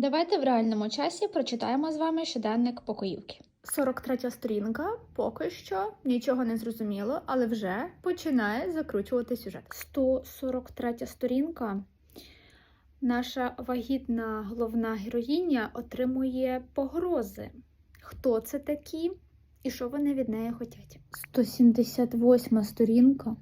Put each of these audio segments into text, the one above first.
Давайте в реальному часі прочитаємо з вами щоденник покоївки. 43 сторінка, поки що нічого не зрозуміло, але вже починає закручувати сюжет. 143 сторінка. Наша вагітна головна героїня отримує погрози. Хто це такі і що вони від неї хочуть? 178 сторінка.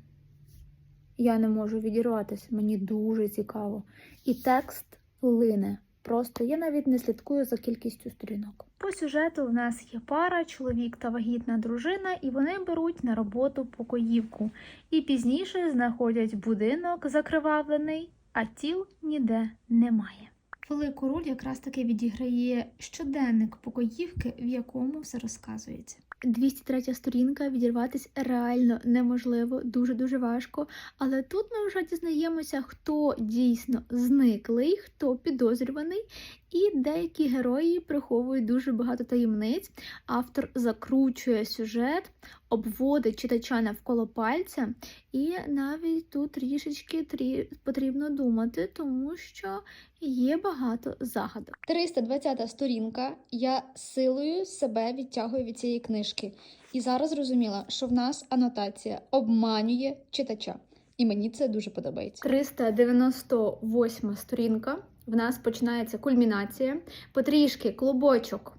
Я не можу відірватися, мені дуже цікаво. І текст лине. Просто я навіть не слідкую за кількістю сторінок. По сюжету в нас є пара, чоловік та вагітна дружина, і вони беруть на роботу покоївку. І пізніше знаходять будинок закривавлений, а тіл ніде немає. Велику роль якраз таки відіграє щоденник покоївки, в якому все розказується. 203 сторінка відірватися реально неможливо, дуже дуже важко. Але тут ми вже дізнаємося, хто дійсно зниклий, хто підозрюваний, і деякі герої приховують дуже багато таємниць. Автор закручує сюжет, обводить читача навколо пальця, і навіть тут трішечки трі... потрібно думати, тому що є багато загадок. 320 сторінка. Я силою себе відтягую від цієї книжки. І зараз зрозуміла, що в нас анотація обманює читача. І мені це дуже подобається. 398 сторінка. В нас починається кульмінація. Потрішки клубочок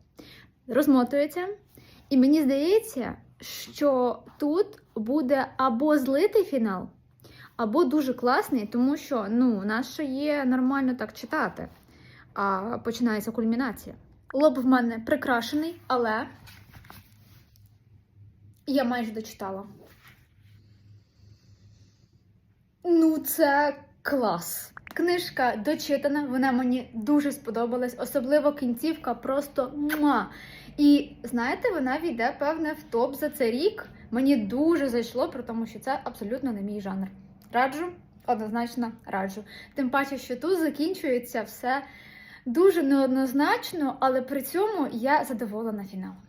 розмотується. І мені здається, що тут буде або злитий фінал, або дуже класний, тому що ну, у нас ще є нормально так читати. А починається кульмінація. Лоб в мене прикрашений, але я майже дочитала. Ну, це клас. Книжка дочитана, вона мені дуже сподобалась, особливо кінцівка просто муа. І знаєте, вона війде, певне, в топ за цей рік. Мені дуже зайшло, при тому, що це абсолютно не мій жанр. Раджу, однозначно раджу. Тим паче, що тут закінчується все дуже неоднозначно, але при цьому я задоволена фіналом.